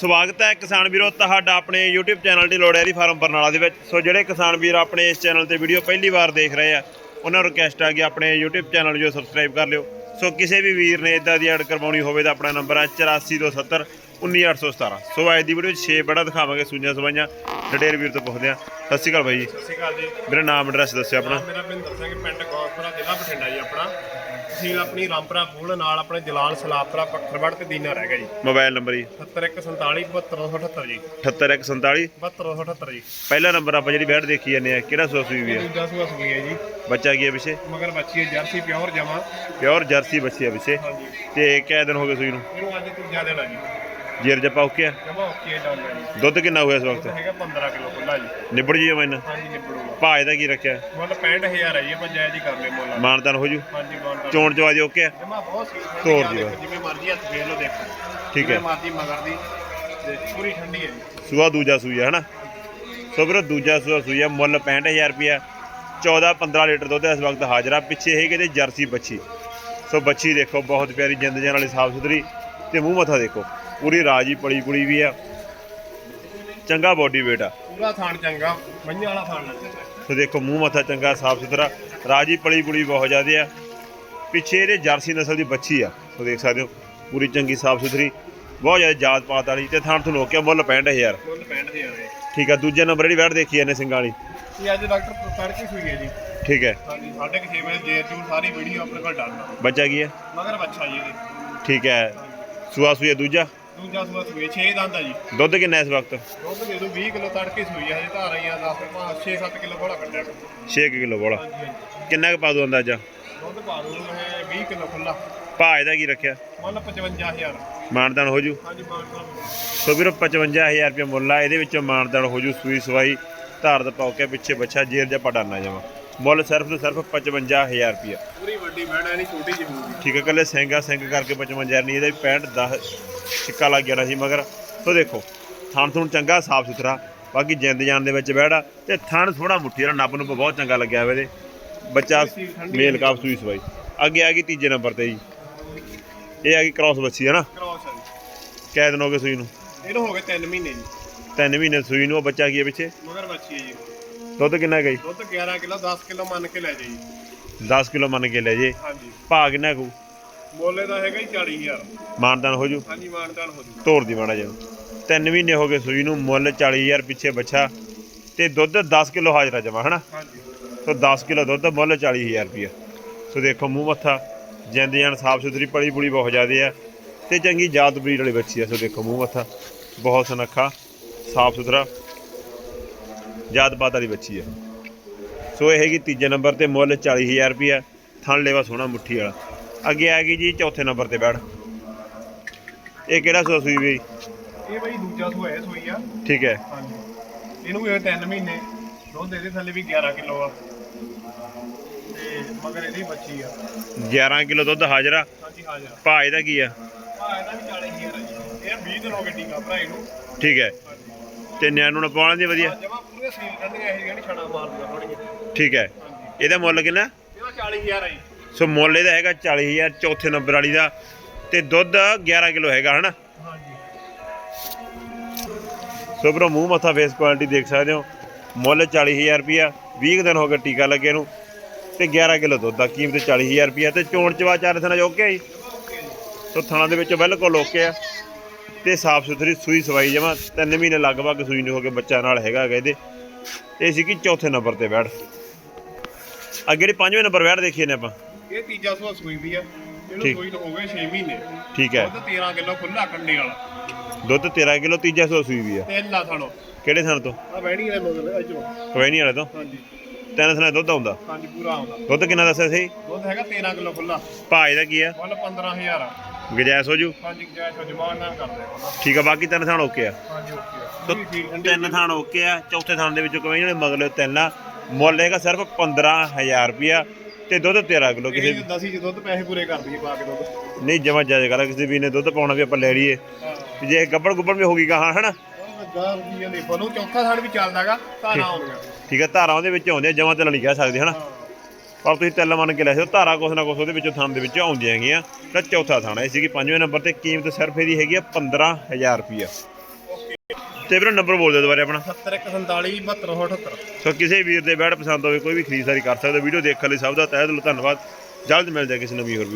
ਸਵਾਗਤ ਹੈ ਕਿਸਾਨ ਵੀਰੋ ਤੁਹਾਡਾ ਆਪਣੇ YouTube ਚੈਨਲ ਦੀ ਲੋੜ ਹੈ ਦੀ ਫਾਰਮ ਬਰਨਾਲਾ ਦੇ ਵਿੱਚ। ਸੋ ਜਿਹੜੇ ਕਿਸਾਨ ਵੀਰ ਆਪਣੇ ਇਸ ਚੈਨਲ ਤੇ ਵੀਡੀਓ ਪਹਿਲੀ ਵਾਰ ਦੇਖ ਰਹੇ ਆ ਉਹਨਾਂ ਨੂੰ ਰਿਕਵੈਸਟ ਆ ਕਿ ਆਪਣੇ YouTube ਚੈਨਲ ਜੋ ਸਬਸਕ੍ਰਾਈਬ ਕਰ ਲਿਓ। ਸੋ ਕਿਸੇ ਵੀ ਵੀਰ ਨੇ ਇਦਾਂ ਦੀ ਐਡ ਕਰਵਾਉਣੀ ਹੋਵੇ ਤਾਂ ਆਪਣਾ ਨੰਬਰ ਹੈ 8427 19817 ਸੋ ਅੱਜ ਦੀ ਵੀਡੀਓ 'ਚ 6 ਬੜਾ ਦਿਖਾਵਾਂਗੇ ਸੂਈਆਂ ਸਵਾਈਆਂ। ਡਟੇਰ ਵੀਰ ਤੋਂ ਪੁੱਛਦੇ ਆ ਸਤਿ ਸ਼੍ਰੀ ਅਕਾਲ ਬਾਈ ਜੀ। ਸਤਿ ਸ਼੍ਰੀ ਅਕਾਲ ਜੀ। ਮੇਰਾ ਨਾਮ ਐਡਰੈਸ ਦੱਸਿਓ ਆਪਣਾ। ਮੇਰਾ ਬਿੰਦਰ ਸਿੰਘ ਪਿੰਡ ਗੌਰਪੁਰਾ ਜ਼ਿਲ੍ਹਾ ਬਠਿੰਡਾ ਜੀ ਆਪਣਾ। ਤਹਿਸੀਲ ਆਪਣੀ ਰਾਮਪੁਰਾ ਫੂਲ ਨਾਲ ਆਪਣੇ ਜਲਾਲ ਸਲਾਪਰਾ ਪੱਖਰਵੜ ਤੇ ਦੀਨਾ ਰਹਿ ਗਿਆ ਜੀ। ਮੋਬਾਈਲ ਨੰਬਰ ਜੀ। 7147 7278 ਜੀ। 78147 7278 ਜੀ। ਪਹਿਲਾ ਨੰਬਰ ਆਪਾਂ ਜਿਹੜੀ ਬੈਠ ਦੇਖੀ ਜਾਂਦੇ ਆ ਕਿਹੜਾ ਸੂਆ ਸੂਈ ਵੀ ਦੂਜਾ ਸੂਆ ਸੂਈ ਹੈ ਜੀ। ਬੱਚਾ ਕੀ ਹੈ ਪਿੱਛੇ? ਮਗਰ ਬੱਚੀ ਹੈ ਜਰਸੀ ਪਿਓਰ ਜਮਾ। ਪਿਓਰ ਜਰਸੀ ਬੱਚੀ ਹੈ ਪਿੱਛੇ। ਹਾਂਜੀ। ਤੇ ਕਿੰਨੇ ਦਿਨ ਹੋ ਗਏ ਸੂਈ ਨੂੰ? ਇਹਨੂੰ ਅੱਜ ਤੀਜਾ ਦਿਨ ਆ ਜੀ। ਜੇਰ ਜਪਾ ਓਕੇ ਆ? ਜਮਾ ਓਕੇ ਹੈ ਜੀ। ਦੁੱਧ ਕਿੰਨਾ ਹੋਇਆ ਇਸ ਵਕਤ? ਹੈਗਾ 15 ਕਿਲੋ ਖੁੱਲਾ ਜੀ। ਨਿਬੜ ਜੀ ਮੈਨਾਂ ਹਾਂਜੀ ਨਿਬੜੂਗਾ ਭਾਅ ਇਹਦਾ ਕੀ ਰੱਖਿਆ? ਮੁੱਲ 65000 ਹੈ ਜੀ ਆਪਾਂ ਜਾਇਜ਼ ਹੀ ਕਰ ਲੈ ਮੁੱਲ। ਮਾਨਦਾਨ ਹੋ ਜੂ? ਹਾਂਜੀ ਚੋਣ ਦੀ ਓਕੇ ਆ। ਜਮਾ ਬਹੁਤ ਸੀ। ਤੋੜ ਦਿਓ। ਦੇਖੋ, ਜਿਵੇਂ ਮਰਜ਼ੀ ਹੱਥ ਫੇਰ ਲਓ ਦੇਖੋ। ਠੀਕ ਜਿਵੇਂ ਹੈ। ਮਰਜ਼ੀ ਮਗਰ ਦੀ ਤੇ ਪੂਰੀ ਠੰਡੀ ਹੈ। ਜੀ ਸੂਆ ਦੂਜਾ ਸੂਈ ਹੈ ਹਨਾ? ਸੋ ਵੀਰੋ ਦੂਜਾ ਸੂਆ ਸੂਈ ਹੈ ਮੁੱਲ 65000 ਰੁਪਿਆ 14 15 ਲੀਟਰ ਦੁੱਧ ਇਸ ਵਕਤ ਹਾਜ਼ਰਾ ਪਿੱਛੇ ਹੈਗੇ ਤੇ ਜਰਸੀ ਬੱਚੀ। ਸੋ ਬੱਚੀ ਦੇਖੋ ਬਹੁਤ ਪਿਆਰੀ ਜਿੰਦ ਜਾਨ ਵਾਲੀ ਸਾਫ਼ ਸੁਥਰੀ ਤੇ ਮੂੰਹ ਮੱਥਾ ਦੇਖੋ। ਪੂਰੀ ਰਾਜੀ ਪਲੀ ਪੁਲੀ ਵੀ ਆ। ਚੰਗਾ ਬੋਡੀ weight ਆ। ਪੂਰਾ ਥਾਣ ਚੰਗਾ ਮਈਆਂ ਵਾਲਾ ਥਾਣ ਲੱਗਦਾ ਸੋ ਦੇਖੋ ਮੂੰਹ ਮੱਥਾ ਚੰਗਾ ਸਾਫ਼ ਸੁਥਰਾ। ਰਾਜੀ ਪਲੀ ਪੁਲੀ ਬਹੁਤ ਜ਼ਿਆਦੇ ਆ। ਪਿੱਛੇ ਇਹਦੇ ਜਰਸੀ ਨਸਲ ਦੀ ਬੱਚੀ ਆ ਸੋ ਦੇਖ ਸਕਦੇ ਹੋ ਪੂਰੀ ਚੰਗੀ ਸਾਫ਼ ਸੁਥਰੀ ਬਹੁਤ ਜ਼ਿਆਦਾ ਜਾਤ ਪਾਤ ਵਾਲੀ ਤੇ ਥਾਣ ਤੋਂ ਲੋਕਿਆ ਮੁੱਲ 65000 ਮੁੱਲ 65000 ਹੈ। ਠੀਕ ਆ ਦੂਜੇ ਨੰਬਰ ਜਿਹੜੀ ਵੈਟ ਦੇਖੀ ਇਹਨੇ ਸਿੰਘਾਂ ਵਾਲੀ। ਇਹ ਅੱਜ ਡਾਕਟਰ ਤੜਕੇ ਸੂਈ ਹੈ ਜੀ। ਠੀਕ ਹੈ। ਹਾਂਜੀ 6:30 ਵਜੇ ਜੇਰ ਜੂਰ ਸਾਰੀ ਵੀਡੀਓ ਆਪਣੇ ਕੋਲ ਡਾਲਣਾ ਬੱਚਾ ਕੀ ਹੈ? ਮਗਰ ਬੱਚਾ ਜੀ ਇਹਦੇ। ਠੀਕ ਹੈ। ਸੂਆ ਸੂਆ ਦੂਜਾ? ਦੂਜਾ ਸੂਆ ਸੂਏ 6 ਦੰਦ ਆ ਜੀ। ਦੁੱਧ ਕਿੰਨਾ ਇਸ ਵਕਤ? ਦੁੱਧ ਦੇ ਦੋ 20 ਕਿਲੋ ਤੜਕੇ ਸੂਈ ਹੈ ਹਜੇ ਧਾਰ ਆਈਆਂ 10 5 6-7 ਕਿਲੋ ਬੜਾ ਕੱਢਿਆ। ਹਾਂਜੀ 6 ਕਿਲੋ ਬੋਲਾ ਕਿੰਨਾ ਕੁ ਪਾ ਦੋ ਅੰਦਾਜ਼ਾ? ਦੁੱਧ ਪਾ ਦੋ ਇਹ 20 ਕਿਲੋ ਖੁੱਲਾ ਭਾਅ ਇਹਦਾ ਕੀ ਰੱਖਿਆ? ਮੁੱਲ 55000 ਮਾਨਦਾਨ ਹੋ ਜੂ? ਹਾਂਜੀ ਸੋ ਵੀਰੋ 55000 ਰੁਪਏ ਮੁੱਲ ਆ। ਇਹਦੇ ਵਿੱਚੋਂ ਮਾਨਦਾਨ ਹੋ ਜੂ ਸੂਈ ਸਵਾਈ ਧਾਰ ਦਾ ਪਾਉ ਕੇ ਪਿੱਛੇ ਬੱਚਾ ਜੇਰ ਜਾਂ ਪਟਾਨਾ ਜਾਵਾ ਮੁੱਲ ਸਿਰਫ ਤੇ ਸਿਰਫ 55000 ਰੁਪਏ ਪੂਰੀ ਵੱਡੀ ਬੈਣਾ ਨਹੀਂ ਛੋਟੀ ਜਿਹੀ ਹੋਊਗੀ। ਠੀਕ ਹੈ ਕੱਲੇ ਸਿੰਗਾ ਸਿੰਘ ਕਰਕੇ 55000 ਨਹੀਂ ਇਹਦਾ ਵੀ 65 10 ਸਿੱਕਾ ਲੱਗ ਗਿਆ ਸੀ ਮਗਰ। ਸੋ ਦੇਖੋ ਥਣ ਥਣ ਚੰਗਾ ਸਾਫ਼ ਸੁਥਰਾ। ਬਾਕੀ ਜਿੰਦ ਜਾਨ ਦੇ ਵਿੱਚ ਬਹਿੜਾ। ਤੇ ਥਣ ਥੋੜਾ ਮੁੱਠੀ ਜਿਹੜਾ ਨੱਬ ਨੂੰ ਬਹੁਤ ਚੰਗਾ ਲੱਗਿਆ ਹੋਵੇ ਇਹਦੇ। ਬੱਚਾ ਮੇਲ ਕਾਫ ਸੂਈ ਸਵਾਈ। ਅੱਗੇ ਆ ਗਈ ਤੀਜੇ ਨੰਬਰ ਤੇ ਜੀ। ਇਹ ਆ ਗਈ ਕ੍ਰਾਸ ਬੱਚੀ ਹੈ ਨਾ? ਕ੍ਰੋਸ ਹੈ ਜੀ ਕੈ ਦਿਨ ਹੋ ਗਏ ਸੂਈ ਨੂੰ? ਇਹਨੂੰ ਹੋ ਗਏ 3 ਮਹੀਨੇ ਜੀ। ਤਿੰਨ ਮਹੀਨੇ ਸੂਈ ਨੂੰ ਬੱਚਾ ਕੀ ਹੈ ਪਿੱਛੇ? ਮਗਰ ਬੱਚੀ ਹੈ ਜੀ। ਦੁੱਧ ਕਿੰਨਾ ਗਈ ਦੁੱਧ 11 ਕਿਲੋ 10 ਕਿਲੋ ਮੰਨ ਕੇ ਲੈ ਜਾਈ। 10 ਕਿਲੋ ਮੰਨ ਕੇ ਲੈ ਜੇ ਹਾਂਜੀ। ਭਾਅ ਕਿੰਨਾ ਕੂ? ਮੋਲੇ ਦਾ ਹੈਗਾ ਜੀ 40000 ਮਾਨਦਾਨ ਹੋ ਜੂ? ਹਾਂਜੀ ਮਾਨਦਾਨ ਹੋ ਜੂਗਾ ਤੋੜ ਦੀ ਮਾੜਾ ਜਿਹਾ। ਤਿੰਨ ਮਹੀਨੇ ਹੋ ਗਏ ਸੂਈ ਨੂੰ ਮੁੱਲ 40000 ਪਿੱਛੇ ਬੱਚਾ। ਤੇ ਦੁੱਧ 10 ਕਿਲੋ ਹਾਜ਼ਰਾ ਜਮਾ ਹਨਾ ਹਾਂਜੀ। ਸੋ 10 ਕਿਲੋ ਦੁੱਧ ਮੁੱਲ 40000 ਰੁਪਇਆ ਸੋ ਦੇਖੋ ਮੂੰਹ ਮੱਥਾ ਜਿੰਦ ਜਾਨ ਸਾਫ਼ ਸੁਥਰੀ ਪਲੀ ਪੁਲੀ ਬਹੁਤ ਜ਼ਿਆਦੇ ਆ ਤੇ ਚੰਗੀ ਜਾਤ ਬਰੀਡ ਵਾਲੀ ਬੱਚੀ ਆ ਸੋ ਦੇਖੋ ਮੂੰਹ ਮੱਥਾ ਬਹੁਤ ਸੁਨੱਖਾ ਸਾਫ਼ ਸੁਥਰਾ ਜਾਤ ਬਾਤ ਵਾਲੀ ਬੱਚੀ ਆ। ਸੋ ਇਹ ਹੈਗੀ ਤੀਜੇ ਨੰਬਰ ਤੇ ਮੁੱਲ 40000 ਰੁਪਇਆ ਥਣ ਲੈਵਾ ਸੋਹਣਾ ਮੁੱਠੀ ਵਾਲਾ। ਅੱਗੇ ਆ ਗਈ ਜੀ ਚੌਥੇ ਨੰਬਰ ਤੇ ਬੈਠ। ਇਹ ਕਿਹੜਾ ਸੂਆ ਸੂਈ ਵੀ ਇਹ ਬਈ ਦੂਜਾ ਸੂਆ ਹੈ ਸੂਈ ਆ। ਠੀਕ ਹੈ। ਹਾਂਜੀ। ਇਹਨੂੰ ਵੀ 3 ਮਹੀਨੇ ਦੁੱਧ ਇਹਦੇ ਥੱਲੇ ਵੀ 11 ਕਿਲੋ ਆ। ਤੇ ਮਗਰ ਇਹਦੀ ਬੱਚੀ ਆ। 11 ਕਿਲੋ ਦੁੱਧ ਹਾਜ਼ਰਾ ਹਾਂਜੀ ਹਾਜ਼ਰ ਭਾਅ ਇਹਦਾ ਕੀ ਆ? ਆ ਇਹਦਾ ਵੀ 40000 ਆ ਜੀ। ਇਹ 20 ਦਿਨ ਹੋ ਗਏ ਟੀਕਾ ਭਰਾ ਇਹਨੂੰ ਠੀਕ ਹੈ। ਤੇ ਨਿਆਣੂ ਨੂੰ ਪਾਉਣ ਦੀ ਵਧੀਆ? ਜਮਾ ਪੂਰੇ ਸੀਲ ਕੰਡੀਆਂ ਇਹ ਜਿਹੜੀ ਛੜਾ ਮਾਰਦੀਆਂ ਥੋੜੀਆਂ ਠੀਕ ਹੈ। ਇਹਦਾ ਮੁੱਲ ਕਿੰਨਾ? ਇਹਦਾ 40000 ਆ ਜੀ। ਸੋ ਮੁੱਲ ਇਹਦਾ ਹੈਗਾ 40000 ਚੌਥੇ ਨੰਬਰ ਵਾਲੀ ਦਾ। ਤੇ ਦੁੱਧ 11 ਕਿਲੋ ਹੈਗਾ ਹਨਾ? ਹਾਂਜੀ। ਸੋ ਬਰੋ ਮੂੰਹ ਮੱਥਾ ਫੇਸ ਕੁਆਲਿਟੀ ਦੇਖ ਸਕਦੇ ਹੋ। ਮੁੱਲ 40000 ਰੁਪਿਆ 20 ਕੁ ਦਿਨ ਹੋ ਗਏ ਟੀਕਾ ਲੱਗੇ ਨੂੰ। ਤੇ 11 ਕਿਲੋ ਦੁੱਧ ਦਾ ਕੀਮਤ 40000 ਰੁਪਿਆ ਤੇ ਚੋਣ ਚਵਾ ਚਾਰ ਥਣਾ ਓਕੇ ਜੀ? ਸੋ ਥਣਾ ਦੇ ਵਿੱਚ ਬਿਲਕੁਲ ਓਕੇ ਆ। ਤੇ ਸਾਫ਼ ਸੁਥਰੀ ਸੂਈ ਸਵਾਈ ਜਮਾ ਤਿੰਨ ਮਹੀਨੇ ਲਗਭਗ ਸੂਈ ਨੂੰ ਹੋ ਕੇ ਬੱਚਾ ਨਾਲ ਹੈਗਾ ਇਹਦੇ। ਇਹ ਸੀ ਕਿ ਚੌਥੇ ਨੰਬਰ ਤੇ ਬੈਠ। ਅੱਗੇ ਜਿਹੜੀ ਪੰਜਵੇਂ ਨੰਬਰ ਬੈਠ ਦੇਖੀਏ ਨੇ ਆਪਾਂ। ਇਹ ਤੀਜਾ ਸੂਆ ਸੂਈ ਵੀ ਆ। ਇਹਨੂੰ। ਸੂਈ ਨੂੰ ਹੋ ਗਏ 6 ਮਹੀਨੇ। ਠੀਕ ਹੈ। ਦੁੱਧ 13 ਕਿਲੋ ਖੁੱਲਾ ਕੰਡੇ ਵਾਲਾ। ਦੁੱਧ 13 ਕਿਲੋ ਤੀਜਾ ਸੌ ਸੂਈ ਵੀ ਆ। ਤੇ ਲਾ ਥਾਣੋ। ਕਿਹੜੇ ਥਣ ਤੋਂ? ਆ ਬਹਿਣੀ ਵਾਲੇ ਮਗਰ ਅਜੋ ਕਵੈਣੀ ਵਾਲੇ ਤੋਂ? ਹਾਂਜੀ। ਤਿੰਨ ਥਣਾ ਦੁੱਧ ਆਉਂਦਾ। ਹਾਂਜੀ ਪੂਰਾ ਆਉਂਦਾ। ਦੁੱਧ ਕਿੰਨਾ ਦੱਸਿਆ ਸੀ? ਦੁੱਧ ਹੈਗਾ 13 ਕਿਲੋ ਖੁੱਲਾ ਭਾਅ ਇਹਦਾ ਕੀ ਆ? ਮੁੱਲ 15000 ਆ। ਗਜੈਸ ਹੋ ਜੂ? ਹਾਂਜੀ ਜੈ। ਸੋ ਜਮਾਨ ਨਾਲ ਕਰਦੇ ਆ ਠੀਕ ਆ ਬਾਕੀ ਤਿੰਨ ਥਾਣ ਓਕੇ ਆ। ਹਾਂਜੀ ਓਕੇ ਆ। ਤਿੰਨ ਥਾਣ ਓਕੇ ਆ। ਚੌਥੇ ਥਾਣ ਦੇ ਵਿੱਚੋਂ ਕਵੈਣੀ ਵਾਲੇ ਮਗਲੇ ਤਿੰਨ ਆ। ਮੁੱਲ ਹੈਗਾ ਸਿਰਫ 15000 ਰੁਪਿਆ ਤੇ ਦੁੱਧ 13 ਕਿਲੋ। ਕਿਸੇ ਕਿਸੇ ਦਸੀ ਚ ਦੁੱਧ ਪੈਸੇ ਪੂਰੇ ਕਰ ਦਈਏ ਪਾ ਕੇ ਦੁੱਧ। ਨਹੀਂ ਜਮਾ ਜਾਇਜ਼ ਕਰਾ ਕਿਸੇ ਵੀ ਨੇ ਦੁੱਧ ਪਾਉਣਾ ਵੀ ਆਪਾਂ ਲੈ ਲਈਏ। ਹਾਂ। ਜੇ ਗੱਬੜ ਗੁੱਬੜ ਵੀ ਹੋਗੀ ਗਾਹਾਂ ਹਨਾ? ਗਾਰ ਬਨੂ ਚੌਥਾ ਥਾੜ ਵੀ ਚੱਲਦਾਗਾ ਧਾਰਾ ਆਉਂਦੀਆਂ। ਠੀਕ ਹੈ ਧਾਰਾਂ ਉਹਦੇ ਵਿੱਚ ਆਉਂਦੇ ਜਮਾ ਤੇ ਨਹੀਂ ਕਹਿ ਸਕਦੇ ਹਨਾ? ਪਰ ਤੁਸੀਂ ਤਿੱਲ ਮੰਨ ਕੇ ਲੈ ਸਕਦੇ ਧਾਰਾ ਕੁਛ ਨਾ ਕੁਛ ਉਹਦੇ ਵਿੱਚੋਂ ਥਾਂ ਦੇ ਵਿੱਚ ਆਉਂਦੀਆਂ ਹੈਗੀਆਂ। ਤਾਂ ਚੌਥਾ ਥਾਣਾ ਇਹ ਸੀਗੀ ਪੰਜਵੇਂ ਨੰਬਰ ਤੇ ਕੀਮਤ ਸਿਰਫ ਇਹਦੀ ਹੈਗੀ ਆ 15000 ਰੁਪਈਆ। ਤੇ ਵੀਰੇ ਨੰਬਰ ਬੋਲ ਦਿਓ ਦੁਬਾਰੇ ਆਪਣਾ। 7147 7278 ਸੋ ਕਿਸੇ ਵੀਰ ਦੇ ਬੈਡ ਪਸੰਦ ਹੋਵੇ ਕੋਈ ਵੀ ਖਰੀਦਦਾਰੀ ਕਰ ਸਕਦਾ ਵੀਡੀਓ ਦੇਖਣ ਲਈ ਸਭ ਦਾ ਤਹਿ ਦਿਲੋਂ ਧੰਨਵਾਦ। ਜਲਦ ਮਿਲਦੇ ਹਾਂ ਕਿਸੇ ਨਵੀਂ ਹੋਰ